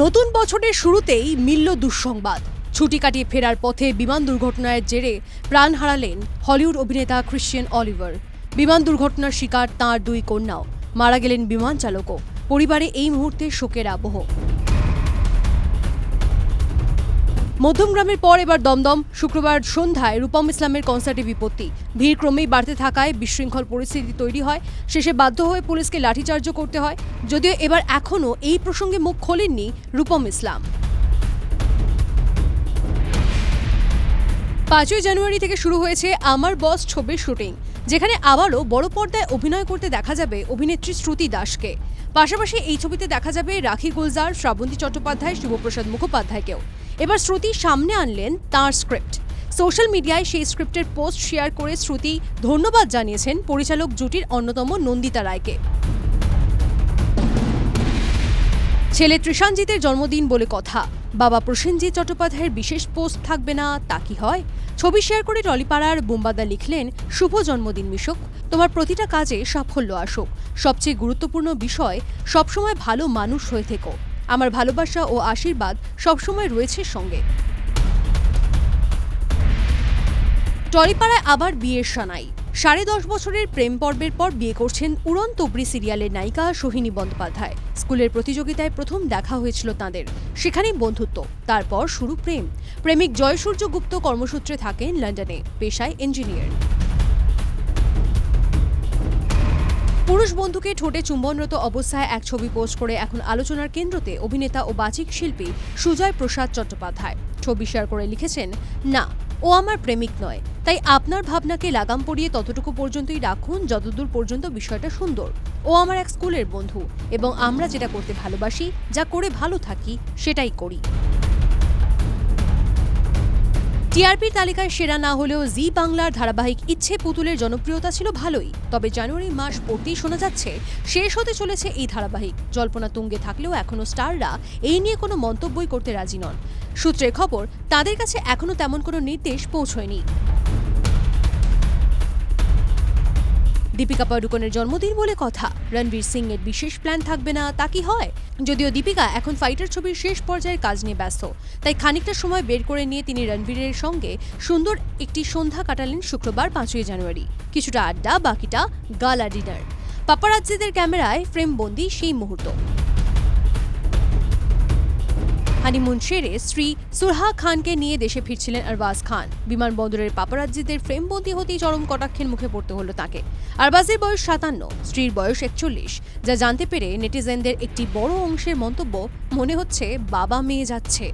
নতুন বছরের শুরুতেই মিলল দুঃসংবাদ। ছুটি কাটিয়ে ফেরার পথে বিমান দুর্ঘটনার জেরে প্রাণ হারালেন হলিউড অভিনেতা ক্রিশ্চিয়ান অলিভার। বিমান দুর্ঘটনার শিকার তাঁর দুই কন্যাও। মারা গেলেন বিমান চালকও। পরিবারে এই মুহূর্তে শোকের আবহ। মধ্যমগ্রামের পর এবার দমদম, শুক্রবার সন্ধ্যায় রূপম ইসলামের কনসার্টে বিপত্তি। ভিড় ক্রমেই বাড়তে থাকায় বিশৃঙ্খল পরিস্থিতি তৈরি হয়। শেষে বাধ্য হয়ে পুলিশকে লাঠিচার্জ করতে হয়। যদিও এবার এখনও এই প্রসঙ্গে মুখ খোলেননি রূপম ইসলাম। পাঁচই জানুয়ারি থেকে শুরু হয়েছে আমার বস ছবির শুটিং, যেখানে আবারও বড় পর্দায় অভিনয় করতে দেখা যাবে অভিনেত্রী শ্রুতি দাসকে। পাশাপাশি এই ছবিতে দেখা যাবে রাখি গুলজার, শ্রাবন্তী চট্টোপাধ্যায় শিবপ্রসাদ মুখোপাধ্যায়কেও। এবার শ্রুতি সামনে আনলেন তাঁর স্ক্রিপ্ট। সোশ্যাল মিডিয়ায় সেই স্ক্রিপ্টের পোস্ট শেয়ার করে শ্রুতি ধন্যবাদ জানিয়েছেন পরিচালক জুটির অন্যতম নন্দিতা রায়কে। ছেলে ত্রিশানজিতের জন্মদিন বলে কথা। বাবা প্রসেনজিৎ চট্টোপাধ্যায়ের বিশেষ পোস্ট থাকবে না, তা কি হয়? ছবি শেয়ার করে টলিপাড়ার বোম্বাদা লিখলেন, শুভ জন্মদিন মিশক, তোমার প্রতিটা কাজে সাফল্য আসুক। সবচেয়ে গুরুত্বপূর্ণ বিষয়, সবসময় ভালো মানুষ হয়ে থেকো। আমার ভালোবাসা ও আশীর্বাদ সবসময় রয়েছে সঙ্গে। টলিপাড়ায় আবার বিয়ের সানাই। সাড়ে দশ বছরের প্রেম পর্বের পর বিয়ে করছেন উড়ন তবরি সিরিয়ালের নায়িকা সোহিনী বন্দ্যোপাধ্যায়। স্কুলের প্রতিযোগিতায় প্রথম দেখা হয়েছিল তাঁদের। সেখানেই বন্ধুত্ব, তারপর শুরু প্রেম। প্রেমিক জয়সূর্য গুপ্ত কর্মসূত্রে থাকেন লন্ডনে, পেশায় ইঞ্জিনিয়ার। পুরুষ বন্ধুকে ঠোঁটে চুম্বনরত অবস্থায় এক ছবি পোস্ট করে এখন আলোচনার কেন্দ্রতে অভিনেতা ও বাচিক শিল্পী সুজয় প্রসাদ চট্টোপাধ্যায়। ছবি শেয়ার করে লিখেছেন, না ও আমার প্রেমিক নয়। তাই আপনার ভাবনাকে লাগাম পরিয়ে ততটুকু পর্যন্তই রাখুন, যতদূর পর্যন্ত বিষয়টা সুন্দর। ও আমার এক স্কুলের বন্ধু এবং আমরা যেটা করতে ভালোবাসি, যা করে ভালো থাকি, সেটাই করি। টিআরপির তালিকায় সেরা না হলেও জি বাংলার ধারাবাহিক ইচ্ছে পুতুলের জনপ্রিয়তা ছিল ভালোই। তবে জানুয়ারি মাস পড়তেই শোনা যাচ্ছে, শেষ হতে চলেছে এই ধারাবাহিক। জল্পনা তুঙ্গে থাকলেও এখনও স্টাররা এই নিয়ে কোনো মন্তব্যই করতে রাজি নন। সূত্রের খবর, তাদের কাছে এখনও তেমন কোনো নির্দেশ পৌঁছয়নি। দীপিকা পাডুকোনের জন্মদিন বলে কথা। রণবীর সিং এর বিশেষ প্ল্যান থাকবে না, তা কি হয়? যদিও দীপিকা এখন ফাইটার ছবির শেষ পর্যায়ের কাজ নিয়ে ব্যস্ত, তাই খানিকটা সময় বের করে নিয়ে তিনি রণবীরের সঙ্গে সুন্দর একটি সন্ধ্যা কাটালেন শুক্রবার পাঁচই জানুয়ারি। কিছুটা আড্ডা, বাকিটা গালা ডিনার। পাপারাজ্জিদের ক্যামেরায় ফ্রেমবন্দি সেই মুহূর্ত। হানিমুন সেরে স্ত্রী সুরহা খানকে নিয়ে দেশে ফিরছিলেন আরবাজ খান। বিমানবন্দরের পাপারাজ্জিদের ফ্রেমবন্দি হতেই চরম কটাক্ষের মুখে পড়তে হলো তাকে। আরবাজের বয়স সাতান্ন, স্ত্রীর বয়স একচল্লিশ, যা জানতে পেরে নেটিজেনদের একটি বড় অংশের মন্তব্য মনে হচ্ছে বাবা মেয়ে যাচ্ছে।